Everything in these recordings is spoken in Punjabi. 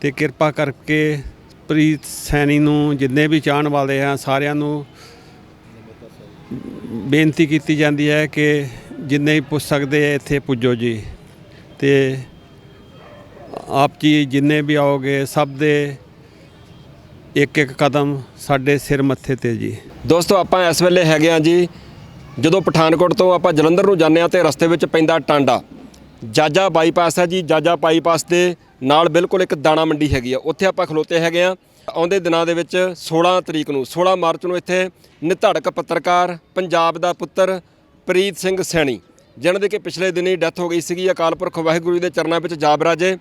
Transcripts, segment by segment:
ਤੇ ਕਿਰਪਾ ਕਰਕੇ ਪ੍ਰੀਤ ਸੈਣੀ ਨੂੰ ਜਿੰਨੇ ਵੀ ਚਾਹਣ ਵਾਲੇ ਆ, ਸਾਰਿਆਂ ਨੂੰ ਬੇਨਤੀ ਕੀਤੀ ਜਾਂਦੀ ਹੈ ਕਿ ਜਿੰਨੇ ਵੀ ਪੁੱਜ ਸਕਦੇ ਆ, ਇੱਥੇ ਪੁੱਜੋ ਜੀ। ਤੇ ਆਪ ਜੀ ਜਿੰਨੇ ਵੀ ਆਓਗੇ, ਸਭ ਦੇ ਇੱਕ ਇੱਕ ਕਦਮ ਸਾਡੇ ਸਿਰ ਮੱਥੇ ਤੇ ਜੀ। ਦੋਸਤੋ, ਆਪਾਂ ਇਸ ਵੇਲੇ ਹੈਗੇ ਆ ਜੀ, ਜਦੋਂ ਪਠਾਨਕੋਟ ਤੋਂ ਆਪਾਂ ਜਲੰਧਰ ਨੂੰ ਜਾਂਦੇ ਆ ਤੇ ਰਸਤੇ ਵਿੱਚ ਪੈਂਦਾ ਟਾਂਡਾ। ਜਾਜਾ ਬਾਈਪਾਸ ਹੈ ਜੀ, ਜਾਜਾ ਬਾਈਪਾਸ ਦੇ ਨਾਲ ਬਿਲਕੁਲ ਇੱਕ ਦਾਣਾ ਮੰਡੀ ਹੈਗੀ ਆ, ਉੱਥੇ ਆਪਾਂ ਖਲੋਤੇ ਹੈਗੇ ਆ। ਆਉਂਦੇ ਦਿਨਾਂ ਦੇ ਵਿੱਚ 16 ਤਰੀਕ ਨੂੰ 16 ਮਾਰਚ ਨੂੰ ਇੱਥੇ ਨਿਧੜਕ ਪੱਤਰਕਾਰ ਪੰਜਾਬ ਦਾ ਪੁੱਤਰ ਪ੍ਰੀਤ ਸਿੰਘ ਸੈਣੀ ਜਿਨ੍ਹਾਂ ਦੀ ਕਿ ਪਿਛਲੇ ਦਿਨੀ ਡੈਥ ਹੋ ਗਈ ਸੀਗੀ। ਅਕਾਲ ਪੁਰਖ ਵਾਹਿਗੁਰੂ ਦੇ ਚਰਨਾਂ ਵਿੱਚ ਜਾਬ ਰਾਜੇ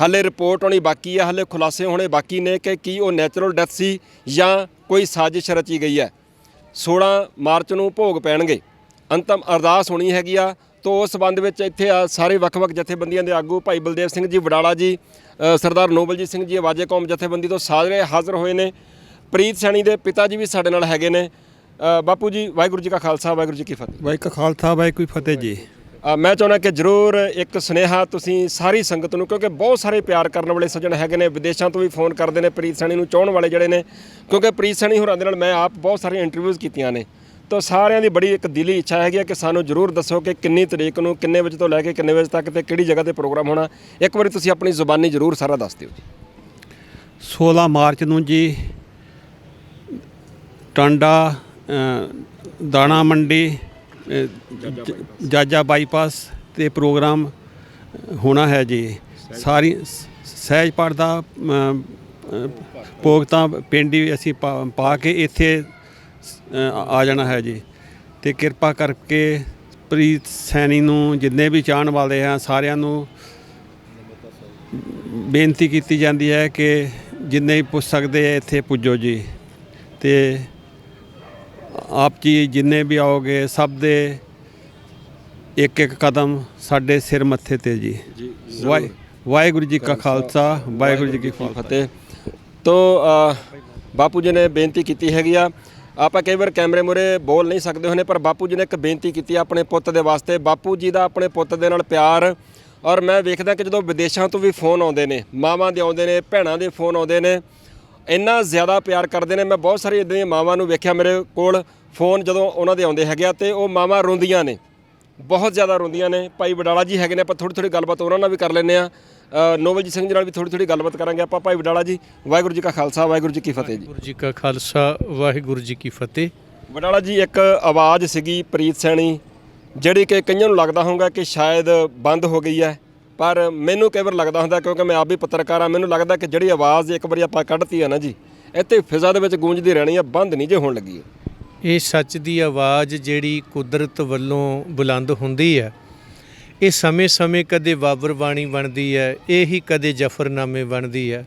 ਹਾਲੇ ਰਿਪੋਰਟ ਹੋਣੀ ਬਾਕੀ ਹੈ ਹਾਲੇ ਖੁਲਾਸੇ ਹੋਣੇ ਬਾਕੀ ਨੇ ਕਿ ਕੀ ਉਹ ਨੈਚੁਰਲ ਡੈਥ ਸੀ ਜਾਂ ਕੋਈ ਸਾਜ਼ਿਸ਼ ਰਚੀ ਗਈ ਹੈ। 16 ਮਾਰਚ ਨੂੰ ਭੋਗ ਪੈਣਗੇ। ਅੰਤਮ ਅਰਦਾਸ ਹੋਣੀ ਹੈਗੀ ਆ ਤੋਂ ਉਸ ਸੰਬੰਧ ਵਿੱਚ ਇੱਥੇ ਆ ਸਾਰੇ ਵੱਖ-ਵੱਖ ਜਥੇਬੰਦੀਆਂ ਦੇ ਆਗੂ ਭਾਈ ਬਲਦੇਵ ਸਿੰਘ ਜੀ ਵਡਾਲਾ ਜੀ ਸਰਦਾਰ ਨੋਬਲਜੀਤ ਸਿੰਘ ਜੀ ਆਵਾਜ਼ੇ ਕੌਮ ਜਥੇਬੰਦੀ ਤੋਂ ਸਾਰੇ ਹਾਜ਼ਰ ਹੋਏ ਨੇ। ਪ੍ਰੀਤ ਸੈਣੀ ਦੇ ਪਿਤਾ ਜੀ ਵੀ ਸਾਡੇ ਨਾਲ ਹੈਗੇ ਨੇ। ਬਾਪੂ ਜੀ ਵਾਹਿਗੁਰੂ ਜੀ ਕਾ ਖਾਲਸਾ ਵਾਹਿਗੁਰੂ ਜੀ ਕੀ ਫਤਿਹ। ਵਾਹਿ ਕਾ ਖਾਲਸਾ ਵਾਹਿ ਕੋਈ ਫਤਿਹ ਜੀ। ਮੈਂ ਚਾਹੁੰਦਾ ਕਿ ਜਰੂਰ ਇੱਕ ਸੁਨੇਹਾ ਤੁਸੀਂ ਸਾਰੀ ਸੰਗਤ ਨੂੰ ਕਿਉਂਕਿ ਬਹੁਤ ਸਾਰੇ ਪਿਆਰ ਕਰਨ ਵਾਲੇ ਸੱਜਣ ਹੈਗੇ ਨੇ ਵਿਦੇਸ਼ਾਂ ਤੋਂ ਵੀ ਫੋਨ ਕਰਦੇ ਨੇ ਪ੍ਰੀਤ ਸੈਣੀ ਨੂੰ ਚਾਹਣ ਵਾਲੇ ਜਿਹੜੇ ਨੇ। ਕਿਉਂਕਿ ਪ੍ਰੀਤ ਸੈਣੀ ਹੋਰਾਂ ਦੇ ਨਾਲ ਮੈਂ ਆਪ ਬਹੁਤ ਸਾਰੀਆਂ ਇੰਟਰਵਿਊਜ਼ ਕੀਤੀਆਂ ਨੇ। ਤਾਂ ਸਾਰਿਆਂ ਦੀ ਬੜੀ ਇੱਕ ਦਿਲੀ ਇੱਛਾ ਹੈਗੀ ਹੈ ਕਿ ਸਾਨੂੰ ਜਰੂਰ ਦੱਸੋ ਕਿ ਕਿੰਨੀ ਤਰੀਕ ਨੂੰ ਕਿੰਨੇ ਵਜੇ ਤੋਂ ਲੈ ਕੇ ਕਿੰਨੇ ਵਜੇ ਤੱਕ ਤੇ ਕਿਹੜੀ ਜਗ੍ਹਾ ਤੇ ਪ੍ਰੋਗਰਾਮ ਹੋਣਾ। ਇੱਕ ਵਾਰੀ ਤੁਸੀਂ ਆਪਣੀ ਜ਼ੁਬਾਨੀ ਜਰੂਰ ਸਾਰਾ ਦੱਸ ਦਿਓ ਜੀ। 16 ਮਾਰਚ ਨੂੰ ਜੀ ਟਾਂਡਾ ਦਾਣਾ ਮੰਡੀ ਅ, ਜਾਜਾ ਬਾਈਪਾਸ ਤੇ ਪ੍ਰੋਗਰਾਮ ਹੋਣਾ ਹੈ ਜੀ। ਸਾਰੀ ਸ- ਸਹਿਜ ਪਾਠ ਦਾ ਅ, ਅ, ਭੋਗ ਤਾਂ ਪਿੰਡ ਅਸੀਂ ਪਾ ਪਾ ਕੇ ਇੱਥੇ ਆ ਜਾਣਾ ਹੈ ਜੀ। ਤੇ ਕਿਰਪਾ ਕਰਕੇ ਪ੍ਰੀਤ ਸੈਣੀ ਨੂੰ ਜਿੰਨੇ ਵੀ ਚਾਹਣ ਵਾਲੇ ਆ ਸਾਰਿਆਂ ਨੂੰ ਬੇਨਤੀ ਕੀਤੀ ਜਾਂਦੀ ਹੈ ਕਿ ਜਿੰਨੇ ਵੀ ਪੁੱਜ ਸਕਦੇ ਆ ਇੱਥੇ ਪੁੱਜੋ ਜੀ। ਤੇ ਆਪ ਜੀ ਜਿੰਨੇ ਵੀ ਆਓਗੇ ਸਭ ਦੇ ਇੱਕ ਇੱਕ ਕਦਮ ਸਾਡੇ ਸਿਰ ਮੱਥੇ ਤੇ ਜੀ। ਵਾਹਿ- ਵਾਹਿਗੁਰੂ ਜੀ ਕਾ ਖਾਲਸਾ। ਵਾਹਿਗੁਰੂ ਜੀ ਕੀ ਫਤਿਹ। ਤੋ ਬਾਪੂ ਜੀ ਨੇ ਬੇਨਤੀ ਕੀਤੀ ਹੈਗੀ ਆ ਆਪਾਂ ਕਈ ਵਾਰ ਕੈਮਰੇ ਮੂਹਰੇ ਬੋਲ ਨਹੀਂ ਸਕਦੇ ਹੁੰਦੇ, ਪਰ ਬਾਪੂ ਜੀ ਨੇ ਇੱਕ ਬੇਨਤੀ ਕੀਤੀ ਆਪਣੇ ਪੁੱਤ ਦੇ ਵਾਸਤੇ। ਬਾਪੂ ਜੀ ਦਾ ਆਪਣੇ ਪੁੱਤ ਦੇ ਨਾਲ ਪਿਆਰ, ਔਰ ਮੈਂ ਵੇਖਦਾ ਕਿ ਜਦੋਂ ਵਿਦੇਸ਼ਾਂ ਤੋਂ ਵੀ ਫੋਨ ਆਉਂਦੇ ਨੇ, ਮਾਵਾਂ ਦੇ ਆਉਂਦੇ ਨੇ, ਭੈਣਾਂ ਦੇ ਫੋਨ ਆਉਂਦੇ ਨੇ, ਇੰਨਾ ਜ਼ਿਆਦਾ ਪਿਆਰ ਕਰਦੇ ਨੇ। ਮੈਂ ਬਹੁਤ ਸਾਰੀ ਇਦਾਂ ਦੀਆਂ ਮਾਵਾਂ ਨੂੰ ਵੇਖਿਆ ਮੇਰੇ ਕੋਲ, ਫੋਨ ਜਦੋਂ ਉਹਨਾਂ ਦੇ ਆਉਂਦੇ ਹੈਗੇ ਆ ਤੇ ਉਹ ਮਾਵਾਂ ਰੋਂਦੀਆਂ ਨੇ, ਬਹੁਤ ਜ਼ਿਆਦਾ ਰੋਂਦੀਆਂ ਨੇ। ਭਾਈ ਬਡਾਲਾ ਜੀ ਹੈਗੇ ਨੇ, ਆਪਾਂ ਥੋੜੀ ਥੋੜੀ ਗੱਲਬਾਤ ਉਹਨਾਂ ਨਾਲ ਵੀ ਕਰ ਲੈਂਦੇ ਆ ਨੋਵਲਜੀਤ ਸਿੰਘ ਜੀ ਨਾਲ ਵੀ ਥੋੜੀ ਥੋੜੀ ਗੱਲਬਾਤ ਕਰਾਂਗੇ ਆਪਾਂ ਭਾਈ ਵਡਾਲਾ ਜੀ ਵਾਹਿਗੁਰੂ ਜੀ ਕਾ ਖਾਲਸਾ ਵਾਹਿਗੁਰੂ ਜੀ ਕੀ ਫਤਿਹ ਜੀ। ਵਾਹਿਗੁਰੂ ਜੀ ਕਾ ਖਾਲਸਾ ਵਾਹਿਗੁਰੂ ਜੀ ਕੀ ਫਤਿਹ। ਵਡਾਲਾ ਜੀ ਇੱਕ ਆਵਾਜ਼ ਸੀਗੀ ਪ੍ਰੀਤ ਸੈਣੀ ਜਿਹੜੀ ਕਿ ਕਈਆਂ ਨੂੰ ਲੱਗਦਾ ਹੋਊਗਾ ਕਿ ਸ਼ਾਇਦ ਬੰਦ ਹੋ ਗਈ ਹੈ ਪਰ ਮੈਨੂੰ ਕਈ ਵਾਰ ਲੱਗਦਾ ਹੁੰਦਾ ਕਿਉਂਕਿ ਮੈਂ ਆਪ ਵੀ ਪੱਤਰਕਾਰ ਆ ਮੈਨੂੰ ਲੱਗਦਾ ਕਿ ਜਿਹੜੀ ਆਵਾਜ਼ ਇੱਕ ਵਾਰੀ ਆਪਾਂ ਕੱਢਤੀ ਹੈ ਨਾ ਜੀ ਇੱਥੇ ਫਿਜ਼ਾ ਦੇ ਵਿੱਚ ਗੂੰਜਦੀ ਰਹਿਣੀ ਆ ਬੰਦ ਨਹੀਂ ਜੇ ਹੋਣ ਲੱਗੀ ਇਹ ਸੱਚ ਦੀ ਆਵਾਜ਼ ਜਿਹੜੀ ਕੁਦਰਤ ਵੱਲੋਂ ਬੁਲੰਦ ਹੁੰਦੀ ਹੈ ਇਹ ਸਮੇਂ-ਸਮੇਂ ਕਦੇ ਬਾਬਰ ਬਾਣੀ ਬਣਦੀ ਹੈ, ਇਹ ਹੀ ਕਦੇ ਜਫਰਨਾਮੇ ਬਣਦੀ ਹੈ।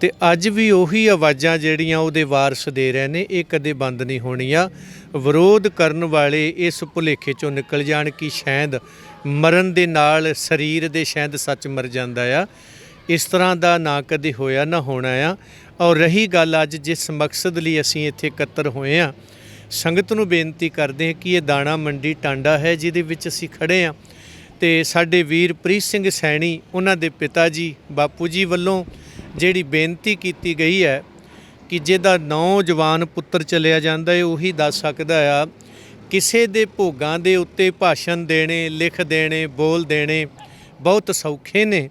ਤੇ ਅੱਜ ਵੀ ਉਹੀ ਆਵਾਜ਼ਾਂ ਜਿਹੜੀਆਂ ਉਹਦੇ ਵਾਰਸ ਦੇ ਰਹੇ ਨੇ, ਇਹ ਕਦੇ ਬੰਦ ਨਹੀਂ ਹੋਣੀਆਂ। ਵਿਰੋਧ ਕਰਨ ਵਾਲੇ ਇਸ ਭੁਲੇਖੇ ਚੋਂ ਨਿਕਲ ਜਾਣ ਕਿ ਸ਼ਾਇਦ ਮਰਨ ਦੇ ਨਾਲ ਸਰੀਰ ਦੇ ਸ਼ਾਇਦ ਸੱਚ ਮਰ ਜਾਂਦਾ ਆ। ਇਸ ਤਰ੍ਹਾਂ ਦਾ ਨਾ ਕਦੇ ਹੋਇਆ, ਨਾ ਹੋਣਾ ਆ। ਔਰ ਰਹੀ ਗੱਲ ਅੱਜ ਜਿਸ ਮਕਸਦ ਲਈ ਅਸੀਂ ਇੱਥੇ ਇਕੱਤਰ ਹੋਏ ਆ ਸੰਗਤ ਨੂੰ ਬੇਨਤੀ ਕਰਦੇ ਹਾਂ ਕਿ ਇਹ ਦਾਣਾ ਮੰਡੀ ਟਾਂਡਾ ਹੈ, ਜਿਹਦੇ ਵਿੱਚ ਅਸੀਂ ਖੜੇ ਆ ਤੇ ਸਾਡੇ ਵੀਰ ਪ੍ਰੀਤ ਸਿੰਘ ਸੈਣੀ, ਉਹਨਾਂ ਦੇ ਪਿਤਾ ਜੀ ਬਾਪੂ ਜੀ ਵੱਲੋਂ ਜਿਹੜੀ ਬੇਨਤੀ ਕੀਤੀ ਗਈ ਹੈ ਕਿ ਜਿਹਦਾ ਨੌਜਵਾਨ ਪੁੱਤਰ ਚਲਿਆ ਜਾਂਦਾ ਹੈ, ਉਹੀ ਦੱਸ ਸਕਦਾ ਆ, ਕਿਸੇ ਦੇ ਭੋਗਾਂ ਦੇ ਉੱਤੇ ਭਾਸ਼ਣ ਦੇਣੇ, ਲਿਖ ਦੇਣੇ, ਬੋਲ ਦੇਣੇ ਬਹੁਤ ਸੌਖੇ ਨੇ।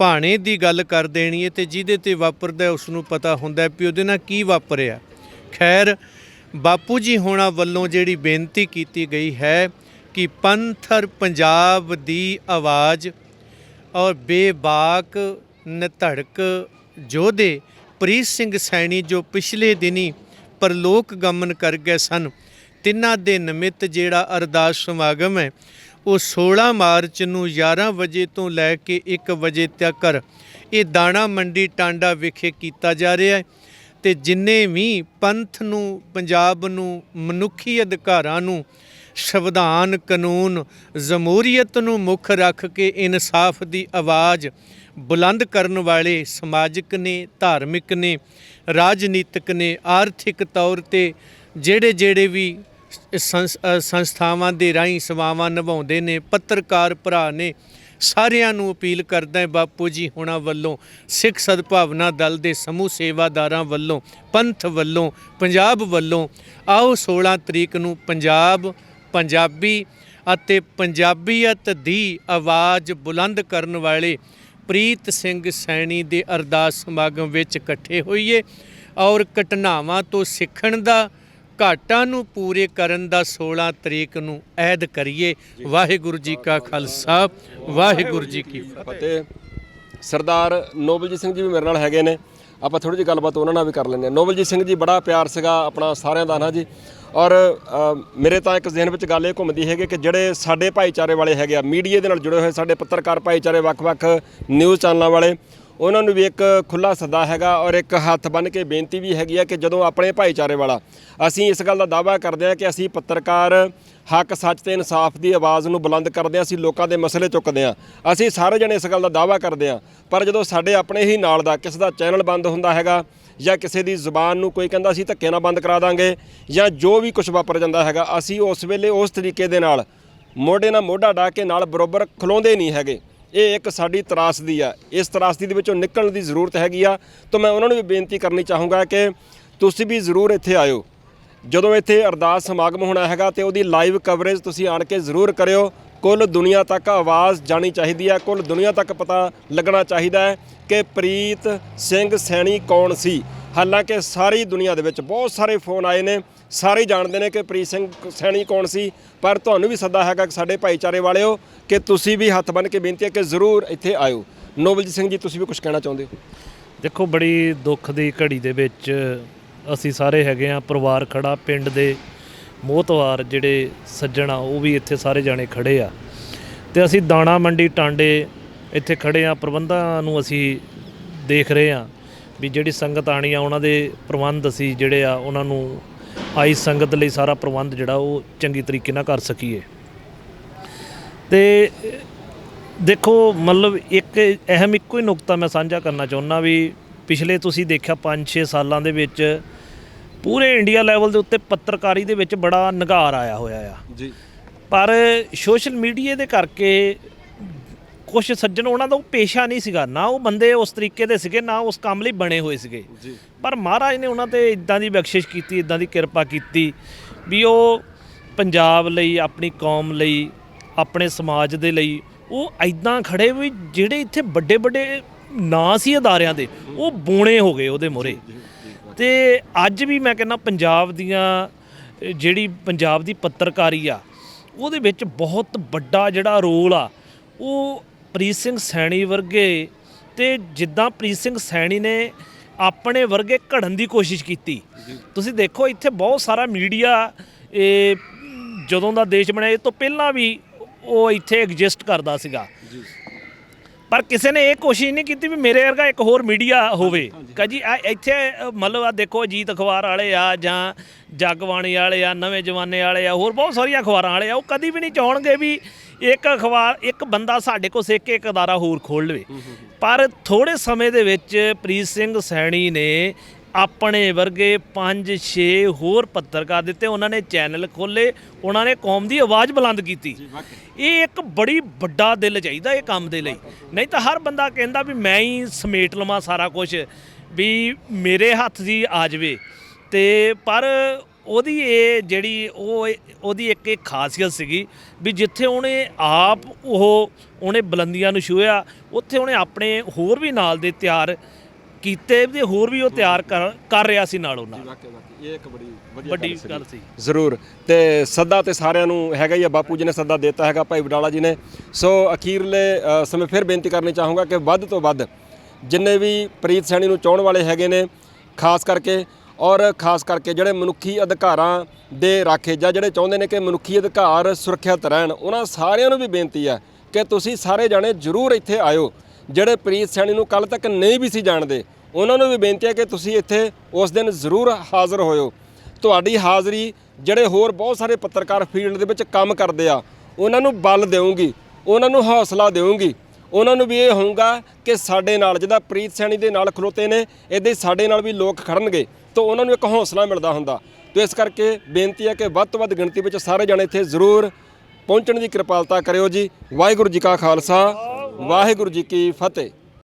ਭਾਣੇ ਦੀ ਗੱਲ ਕਰ ਦੇਣੀ ਹੈ ਤੇ ਜਿਹਦੇ ਤੇ ਵਾਪਰਦਾ ਉਸ ਨੂੰ ਪਤਾ ਹੁੰਦਾ ਹੈ ਵੀ ਉਹਦੇ ਨਾਲ ਕੀ ਵਾਪਰਿਆ। ਖੈਰ, ਬਾਪੂ ਜੀ ਹੋਣਾ ਵੱਲੋਂ ਜਿਹੜੀ ਬੇਨਤੀ ਕੀਤੀ ਗਈ ਹੈ ਕਿ ਪੰਥਰ ਪੰਜਾਬ ਦੀ ਆਵਾਜ਼ ਔਰ ਬੇਬਾਕ ਨਧੜਕ ਜੋਧੇ ਪ੍ਰੀਤ ਸਿੰਘ ਸੈਣੀ ਜੋ ਪਿਛਲੇ ਦਿਨੀ ਪਰਲੋਕ ਗਮਨ ਕਰ ਗਏ ਸਨ, ਤਿੰਨਾਂ ਦੇ ਨਿਮਿਤ ਜਿਹੜਾ ਅਰਦਾਸ ਸਮਾਗਮ ਹੈ, ਉਹ 16 ਮਾਰਚ ਨੂੰ 11 ਵਜੇ ਤੋਂ ਲੈ ਕੇ 1 ਵਜੇ ਤੱਕ ਇਹ ਦਾਣਾ ਮੰਡੀ ਟਾਂਡਾ ਵਿਖੇ ਕੀਤਾ ਜਾ ਰਿਹਾ ਹੈ ਤੇ ਜਿੰਨੇ ਵੀ ਪੰਥ ਨੂੰ, ਪੰਜਾਬ ਨੂੰ, ਮਨੁੱਖੀ ਅਧਿਕਾਰਾਂ ਨੂੰ ਸੰਵਿਧਾਨ ਕਾਨੂੰਨ ਜਮਹੂਰੀਅਤ ਨੂੰ ਮੁੱਖ ਰੱਖ ਕੇ ਇਨਸਾਫ ਦੀ ਆਵਾਜ਼ ਬੁਲੰਦ ਕਰਨ ਵਾਲੇ ਸਮਾਜਿਕ ਨੇ, ਧਾਰਮਿਕ ਨੇ, ਰਾਜਨੀਤਿਕ ਨੇ, ਆਰਥਿਕ ਤੌਰ ਤੇ ਜਿਹੜੇ ਜਿਹੜੇ ਵੀ ਸੰਸ- ਸੰਸਥਾਵਾਂ ਦੇ ਰਾਹੀਂ ਸੇਵਾਵਾਂ ਨਿਭਾਉਂਦੇ ਨੇ, ਪੱਤਰਕਾਰ ਭਰਾ ਨੇ, ਸਾਰਿਆਂ ਨੂੰ ਅਪੀਲ ਕਰਦਾ ਹੈ ਬਾਪੂ ਜੀ ਹੁਣਾਂ ਵੱਲੋਂ, ਸਿੱਖ ਸਦਭਾਵਨਾ ਦਲ ਦੇ ਸਮੂਹ ਸੇਵਾਦਾਰਾਂ ਵੱਲੋਂ, ਪੰਥ ਵੱਲੋਂ, ਪੰਜਾਬ ਵੱਲੋਂ ਆਓ 16 ਤਰੀਕ ਨੂੰ ਪੰਜਾਬ ਪੰਜਾਬੀ ਅਤੇ ਪੰਜਾਬੀਅਤ ਦੀ ਆਵਾਜ਼ ਬੁਲੰਦ ਕਰਨ ਵਾਲੇ ਪ੍ਰੀਤ ਸਿੰਘ ਸੈਣੀ ਦੇ ਅਰਦਾਸ ਸਮਾਗਮ ਵਿੱਚ ਇਕੱਠੇ ਹੋਈਏ ਔਰ ਘਟਨਾਵਾਂ ਤੋਂ ਸਿੱਖਣ ਦਾ, ਘਾਟਾਂ ਨੂੰ ਪੂਰੇ ਕਰਨ ਦਾ 16 ਤਰੀਕ ਨੂੰ ਐਦ ਕਰੀਏ। ਵਾਹਿਗੁਰੂ ਜੀ ਕਾ ਖਾਲਸਾ, ਵਾਹਿਗੁਰੂ ਜੀ ਕੀ ਫਤਿਹ। ਫਤਿਹ। ਸਰਦਾਰ ਨੋਬਲਜੀਤ ਸਿੰਘ ਜੀ ਵੀ ਮੇਰੇ ਨਾਲ ਹੈਗੇ ਨੇ। ਆਪਾਂ ਥੋੜੀ ਜਿਹੀ ਗੱਲਬਾਤ ਉਹਨਾਂ ਨਾਲ ਵੀ ਕਰ ਲੈਂਦੇ ਹਾਂ। ਨੋਬਲਜੀਤ ਸਿੰਘ ਜੀ ਬੜਾ ਪਿਆਰ ਸੀਗਾ ਆਪਣਾ ਸਾਰਿਆਂ ਦਾ ਨਾ ਜੀ? ਔਰ ਮੇਰੇ ਤਾਂ ਇੱਕ ਜ਼ਿਹਨ ਵਿੱਚ ਗੱਲ ਇਹ ਘੁੰਮਦੀ ਹੈਗੀ ਕਿ ਜਿਹੜੇ ਸਾਡੇ ਭਾਈਚਾਰੇ ਵਾਲੇ ਹੈਗੇ ਆ ਮੀਡੀਆ ਦੇ ਨਾਲ ਜੁੜੇ ਹੋਏ ਸਾਡੇ ਪੱਤਰਕਾਰ ਭਾਈਚਾਰੇ ਵੱਖ-ਵੱਖ ਨਿਊਜ਼ ਚੈਨਲਾਂ ਵਾਲੇ, ਉਹਨਾਂ ਨੂੰ ਵੀ ਇੱਕ ਖੁੱਲਾ ਸੱਦਾ ਹੈਗਾ ਔਰ ਇੱਕ ਹੱਥ ਬੰਨ੍ਹ ਕੇ ਬੇਨਤੀ ਵੀ ਹੈਗੀ ਆ ਕਿ ਜਦੋਂ ਆਪਣੇ ਭਾਈਚਾਰੇ ਵਾਲਾ, ਅਸੀਂ ਇਸ ਗੱਲ ਦਾ ਦਾਅਵਾ ਕਰਦੇ ਹਾਂ ਕਿ ਅਸੀਂ ਪੱਤਰਕਾਰ ਹੱਕ, ਸੱਚ ਤੇ ਇਨਸਾਫ ਦੀ ਆਵਾਜ਼ ਨੂੰ ਬੁਲੰਦ ਕਰਦੇ ਹਾਂ ਅਸੀਂ ਲੋਕਾਂ ਦੇ ਮਸਲੇ ਚੁੱਕਦੇ ਹਾਂ ਅਸੀਂ ਸਾਰੇ ਜਣੇ ਇਸ ਗੱਲ ਦਾ ਦਾਅਵਾ ਕਰਦੇ ਹਾਂ ਪਰ ਜਦੋਂ ਸਾਡੇ ਆਪਣੇ ਹੀ ਨਾਲ ਦਾ, ਕਿਸ ਦਾ ਚੈਨਲ ਬੰਦ ਹੁੰਦਾ ਹੈਗਾ ਜਾਂ ਕਿਸੇ ਦੀ ਜ਼ੁਬਾਨ ਨੂੰ ਕੋਈ ਕਹਿੰਦਾ ਅਸੀਂ ਧੱਕੇ ਨਾਲ ਬੰਦ ਕਰਾ ਦਾਂਗੇ ਜਾਂ ਜੋ ਵੀ ਕੁਝ ਵਾਪਰ ਜਾਂਦਾ ਹੈਗਾ, ਅਸੀਂ ਉਸ ਵੇਲੇ ਉਸ ਤਰੀਕੇ ਦੇ ਨਾਲ ਮੋਢੇ ਨਾਲ ਮੋਢਾ ਢਾ ਕੇ ਨਾਲ ਬਰੋਬਰ ਖਲੋਂਦੇ ਨਹੀਂ ਹੈਗੇ। ਇਹ ਇੱਕ ਸਾਡੀ ਤਰਾਸਦੀ ਆ। ਇਸ ਤਰਾਸਦੀ ਦੇ ਵਿੱਚੋਂ ਨਿਕਲਣ ਦੀ ਜ਼ਰੂਰਤ ਹੈਗੀ ਆ। ਤਾਂ ਮੈਂ ਉਹਨਾਂ ਨੂੰ ਵੀ ਬੇਨਤੀ ਕਰਨੀ ਚਾਹੂੰਗਾ ਕਿ ਤੁਸੀਂ ਵੀ ਜ਼ਰੂਰ ਇੱਥੇ ਆਇਓ। ਜਦੋਂ ਇੱਥੇ ਅਰਦਾਸ ਸਮਾਗਮ ਹੋਣਾ ਹੈਗਾ ਤੇ ਉਹਦੀ ਲਾਈਵ ਕਵਰੇਜ ਤੁਸੀਂ ਆਣ ਕੇ ਜ਼ਰੂਰ ਕਰਿਓ। ਕੁੱਲ ਦੁਨੀਆ ਤੱਕ ਆਵਾਜ਼ ਜਾਣੀ ਚਾਹੀਦੀ ਹੈ, ਕੁੱਲ ਦੁਨੀਆ ਤੱਕ ਪਤਾ ਲੱਗਣਾ ਚਾਹੀਦਾ ਹੈ ਕਿ ਪ੍ਰੀਤ ਸਿੰਘ ਸੈਣੀ ਕੌਣ ਸੀ। ਹਾਲਾਂਕਿ ਸਾਰੀ ਦੁਨੀਆ ਦੇ ਵਿੱਚ ਬਹੁਤ ਸਾਰੇ ਫੋਨ ਆਏ ਨੇ, ਸਾਰੇ ਜਾਣਦੇ ਨੇ ਕਿ ਪ੍ਰੀਤ ਸਿੰਘ ਸੈਣੀ ਕੌਣ ਸੀ, ਪਰ ਤੁਹਾਨੂੰ ਵੀ ਸੱਦਾ ਹੈਗਾ ਕਿ ਸਾਡੇ ਭਾਈਚਾਰੇ ਵਾਲਿਓ ਕਿ ਤੁਸੀਂ ਵੀ ਹੱਥ ਬੰਨ੍ਹ ਕੇ ਬੇਨਤੀ ਹੈ ਕਿ ਜ਼ਰੂਰ ਇੱਥੇ ਆਇਓ। ਨੋਬਲਜੀਤ ਸਿੰਘ ਜੀ, ਤੁਸੀਂ ਵੀ ਕੁਝ ਕਹਿਣਾ ਚਾਹੁੰਦੇ ਹੋ? ਦੇਖੋ, ਬੜੀ ਦੁੱਖ ਦੀ ਘੜੀ ਦੇ ਵਿੱਚ ਅਸੀਂ ਸਾਰੇ ਹੈਗੇ ਆ ਪਰਿਵਾਰ ਖੜਾ ਪਿੰਡ ਦੇ। ਮੋਹਤਵਾਰ ਜਿਹੜੇ ਸੱਜਣ ਆ, ਉਹ ਵੀ ਇੱਥੇ ਸਾਰੇ ਜਾਣੇ ਖੜੇ ਆ। ਤੇ ਅਸੀਂ ਦਾਣਾ ਮੰਡੀ ਟਾਂਡੇ ਇੱਥੇ ਖੜੇ ਆ। ਪ੍ਰਬੰਧਾਂ ਨੂੰ ਅਸੀਂ ਦੇਖ ਰਹੇ ਆ ਵੀ ਜਿਹੜੀ ਸੰਗਤ ਆਣੀ ਆ, ਉਹਨਾਂ ਦੇ ਪ੍ਰਬੰਧ ਅਸੀਂ ਜਿਹੜੇ ਆ, ਉਹਨਾਂ ਨੂੰ ਆਈ ਸੰਗਤ ਲਈ ਸਾਰਾ ਪ੍ਰਬੰਧ ਜਿਹੜਾ, ਉਹ ਚੰਗੀ ਤਰੀਕੇ ਨਾਲ ਕਰ ਸਕੀਏ। ਤੇ ਦੇਖੋ, ਮਤਲਬ ਇੱਕ ਅਹਿਮ ਇੱਕੋ ਹੀ ਨੁਕਤਾ ਮੈਂ ਸਾਂਝਾ ਕਰਨਾ ਚਾਹੁੰਦਾ ਵੀ ਪਿਛਲੇ ਤੁਸੀਂ ਦੇਖਿਆ 5-6 ਸਾਲਾਂ ਦੇ ਵਿੱਚ ਪੂਰੇ ਇੰਡੀਆ ਲੈਵਲ ਦੇ ਉੱਤੇ ਪੱਤਰਕਾਰੀ ਦੇ ਵਿੱਚ ਬੜਾ ਨਿਗਾਰ ਆਇਆ ਹੋਇਆ ਆ। ਜੀ। ਪਰ ਸੋਸ਼ਲ ਮੀਡੀਆ ਦੇ ਕਰਕੇ ਕੁਝ ਸੱਜਣ ਉਹਨਾਂ ਦਾ ਉਹ ਪੇਸ਼ਾ ਨਹੀਂ ਸੀਗਾ। ਨਾ ਉਹ ਬੰਦੇ ਉਸ ਤਰੀਕੇ ਦੇ ਸੀਗੇ ਨਾ ਉਸ ਕੰਮ ਲਈ ਬਣੇ ਹੋਏ ਸੀਗੇ। ਜੀ। ਪਰ ਮਹਾਰਾਜ ਨੇ ਉਹਨਾਂ ਤੇ ਇਦਾਂ ਦੀ ਬਖਸ਼ਿਸ਼ ਕੀਤੀ ਇਦਾਂ ਦੀ ਕਿਰਪਾ ਕੀਤੀ ਵੀ ਉਹ ਪੰਜਾਬ ਲਈ ਆਪਣੀ ਕੌਮ ਲਈ ਆਪਣੇ ਸਮਾਜ ਦੇ ਲਈ ਉਹ ਇਦਾਂ ਖੜੇ ਵੀ ਜਿਹੜੇ ਇੱਥੇ ਵੱਡੇ ਵੱਡੇ ਨਾਂ ਸੀ ਅਦਾਰਿਆਂ ਦੇ ਉਹ ਬੋਣੇ ਹੋ ਗਏ ਉਹਦੇ ਮੋਰੇ ਤੇ ਅੱਜ ਵੀ ਮੈਂ ਕਹਿੰਦਾ ਪੰਜਾਬ ਦੀਆਂ ਜਿਹੜੀ ਪੰਜਾਬ ਦੀ ਪੱਤਰਕਾਰੀ ਆ ਉਹਦੇ ਵਿੱਚ ਬਹੁਤ ਵੱਡਾ ਜਿਹੜਾ ਰੋਲ ਆ ਉਹ ਪ੍ਰੀਤ ਸਿੰਘ ਸੈਣੀ ਵਰਗੇ ਤੇ ਜਿੱਦਾਂ ਪ੍ਰੀਤ ਸਿੰਘ ਸੈਣੀ ਨੇ ਆਪਣੇ ਵਰਗੇ ਘੜਨ ਦੀ ਕੋਸ਼ਿਸ਼ ਕੀਤੀ। ਤੁਸੀਂ ਦੇਖੋ ਇੱਥੇ ਬਹੁਤ ਸਾਰਾ ਮੀਡੀਆ ਇਹ ਜਦੋਂ ਦਾ ਦੇਸ਼ ਬਣਿਆ ਇਹ ਤੋਂ ਪਹਿਲਾਂ ਵੀ ਉਹ ਇੱਥੇ ਐਗਜ਼ਿਸਟ ਕਰਦਾ ਸੀਗਾ। ਪਰ ਕਿਸੇ ਨੇ ਇਹ ਕੋਸ਼ਿਸ਼ ਨਹੀਂ ਕੀਤੀ ਵੀ ਮੇਰੇ ਵਰਗਾ ਇੱਕ ਹੋਰ ਮੀਡੀਆ ਹੋਵੇ। ਕਹ ਜੀ ਆ ਇੱਥੇ ਮਤਲਬ ਆ ਦੇਖੋ ਅਜੀਤ ਅਖਬਾਰ ਵਾਲੇ ਆ ਜਾਂ ਜਗਬਾਣੀ ਵਾਲੇ ਆ ਨਵੇਂ ਜਵਾਨੇ ਵਾਲੇ ਆ ਹੋਰ ਬਹੁਤ ਸਾਰੀਆਂ ਅਖਬਾਰਾਂ ਵਾਲੇ ਆ ਉਹ ਕਦੀ ਵੀ ਨਹੀਂ ਚਾਹਣਗੇ ਵੀ ਇੱਕ ਅਖਬਾਰ ਇੱਕ ਬੰਦਾ ਸਾਡੇ ਕੋਲ ਸਿੱਖ ਕੇ ਇੱਕ ਅਦਾਰਾ ਹੋਰ ਖੋਲ ਲਵੇ। ਪਰ ਥੋੜੇ ਸਮੇਂ ਦੇ ਵਿੱਚ ਪ੍ਰੀਤ ਸਿੰਘ ਸੈਣੀ ਨੇ ਆਪਣੇ ਵਰਗੇ 5-6 ਹੋਰ ਪੱਤਰਕਾਰ ਦਿੱਤੇ ਉਹਨਾਂ ਨੇ ਚੈਨਲ ਖੋਲੇ ਉਹਨਾਂ ਨੇ ਕੌਮ ਦੀ ਆਵਾਜ਼ ਬੁਲੰਦ ਕੀਤੀ। ਇਹ ਇੱਕ ਬੜੀ ਵੱਡਾ ਦਿਲ ਚਾਹੀਦਾ ਇਹ ਕੰਮ ਦੇ ਲਈ। ਨਹੀਂ ਤਾਂ ਹਰ ਬੰਦਾ ਕਹਿੰਦਾ ਵੀ ਮੈਂ ਹੀ ਸਮੇਟ ਲਵਾਂ ਸਾਰਾ ਕੁਝ ਵੀ ਮੇਰੇ ਹੱਥ ਦੀ ਆ ਜਾਵੇ। ਤੇ ਪਰ ਉਹਦੀ ਇਹ ਜਿਹੜੀ ਉਹ ਉਹਦੀ ਇੱਕ ਇਹ ਖਾਸੀਅਤ ਸੀਗੀ ਵੀ ਜਿੱਥੇ ਉਹਨੇ ਆਪ ਉਹ ਉਹਨੇ ਬੁਲੰਦੀਆਂ ਨੂੰ ਛੂਹਿਆ ਉੱਥੇ ਉਹਨੇ ਆਪਣੇ ਹੋਰ ਵੀ ਨਾਲ ਦੇ ਤਿਆਰ ਕੀਤੇ ਤੇ ਹੋਰ ਵੀ ਉਹ ਤਿਆਰ ਕਰ ਕਰ ਰਿਹਾ ਸੀ ਨਾਲ ਉਹਨਾਂ। ਵਾਕਿਆ ਵਾਕਿਆ। ਇਹ ਇੱਕ ਬੜੀ ਵਧੀਆ ਵੱਡੀ। ਗੱਲ ਸੀ। ਜ਼ਰੂਰ। ਤੇ ਸੱਦਾ ਤੇ ਸਾਰਿਆਂ ਨੂੰ ਹੈਗਾ ਹੀ ਆ। ਬਾਪੂ ਜੀ ਨੇ ਸੱਦਾ ਦਿੱਤਾ ਹੈਗਾ ਭਾਈ ਵਡਾਲਾ ਜੀ ਨੇ। ਸੋ ਅਖੀਰਲੇ ਅ, ਸਮੇਂ ਫਿਰ ਬੇਨਤੀ ਕਰਨੀ ਚਾਹੂੰਗਾ ਕਿ ਵੱਧ ਤੋਂ ਵੱਧ ਜਿੰਨੇ ਵੀ ਪ੍ਰੀਤ ਸੈਣੀ ਨੂੰ ਚਾਹਣ ਵਾਲੇ ਹੈਗੇ ਨੇ ਖਾਸ ਕਰਕੇ ਔਰ ਖਾਸ ਕਰਕੇ ਜਿਹੜੇ ਮਨੁੱਖੀ ਅਧਿਕਾਰਾਂ ਦੇ ਰਾਖੇ ਜਾਂ ਜਿਹੜੇ ਚਾਹੁੰਦੇ ਨੇ ਕਿ ਮਨੁੱਖੀ ਅਧਿਕਾਰ ਸੁਰੱਖਿਅਤ ਰਹਿਣ ਉਹਨਾਂ ਸਾਰਿਆਂ ਨੂੰ ਵੀ ਬੇਨਤੀ ਹੈ ਕਿ ਤੁਸੀਂ ਸਾਰੇ ਜਾਣੇ ਜ਼ਰੂਰ ਇੱਥੇ ਆਇਓ। ਜਿਹੜੇ ਪ੍ਰੀਤ ਸੈਣੀ ਨੂੰ ਕੱਲ ਤੱਕ ਨਹੀਂ ਵੀ ਸੀ ਜਾਣਦੇ, ਉਹਨਾਂ ਨੂੰ ਵੀ ਬੇਨਤੀ ਹੈ ਕਿ ਤੁਸੀਂ ਇੱਥੇ ਉਸ ਦਿਨ ਜ਼ਰੂਰ ਹਾਜ਼ਰ ਹੋਇਓ। ਤੁਹਾਡੀ ਹਾਜ਼ਰੀ ਜਿਹੜੇ ਹੋਰ ਬਹੁਤ ਸਾਰੇ ਪੱਤਰਕਾਰ ਫੀਲਡ ਦੇ ਵਿੱਚ ਕੰਮ ਕਰਦੇ ਆ, ਉਹਨਾਂ ਨੂੰ ਬਲ ਦੇਵਾਂਗੀ ਉਹਨਾਂ ਨੂੰ ਹੌਸਲਾ ਦੇਵਾਂਗੀ ਉਹਨਾਂ ਨੂੰ ਵੀ ਇਹ ਹੋਊਗਾ ਕਿ ਸਾਡੇ ਨਾਲ ਜਿਹਦਾ ਪ੍ਰੀਤ ਸੈਣੀ ਦੇ ਨਾਲ ਖਲੋਤੇ ਨੇ ਇਦਾਂ ਹੀ ਸਾਡੇ ਨਾਲ ਵੀ ਲੋਕ ਖੜਨਗੇ, ਤਾਂ ਉਹਨਾਂ ਨੂੰ ਇੱਕ ਹੌਸਲਾ ਮਿਲਦਾ ਹੁੰਦਾ। ਤੇ ਇਸ ਕਰਕੇ ਬੇਨਤੀ ਹੈ ਕਿ ਵੱਧ ਤੋਂ ਵੱਧ ਗਿਣਤੀ ਵਿੱਚ ਸਾਰੇ ਜਣੇ ਇੱਥੇ ਜ਼ਰੂਰ ਪਹੁੰਚਣ ਦੀ ਕਿਰਪਾਲਤਾ ਕਰਿਓ ਜੀ। ਵਾਹਿਗੁਰੂ ਜੀ ਕਾ ਖਾਲਸਾ। ਵਾਹਿਗੁਰੂ ਜੀ ਕੀ ਫਤਿਹ।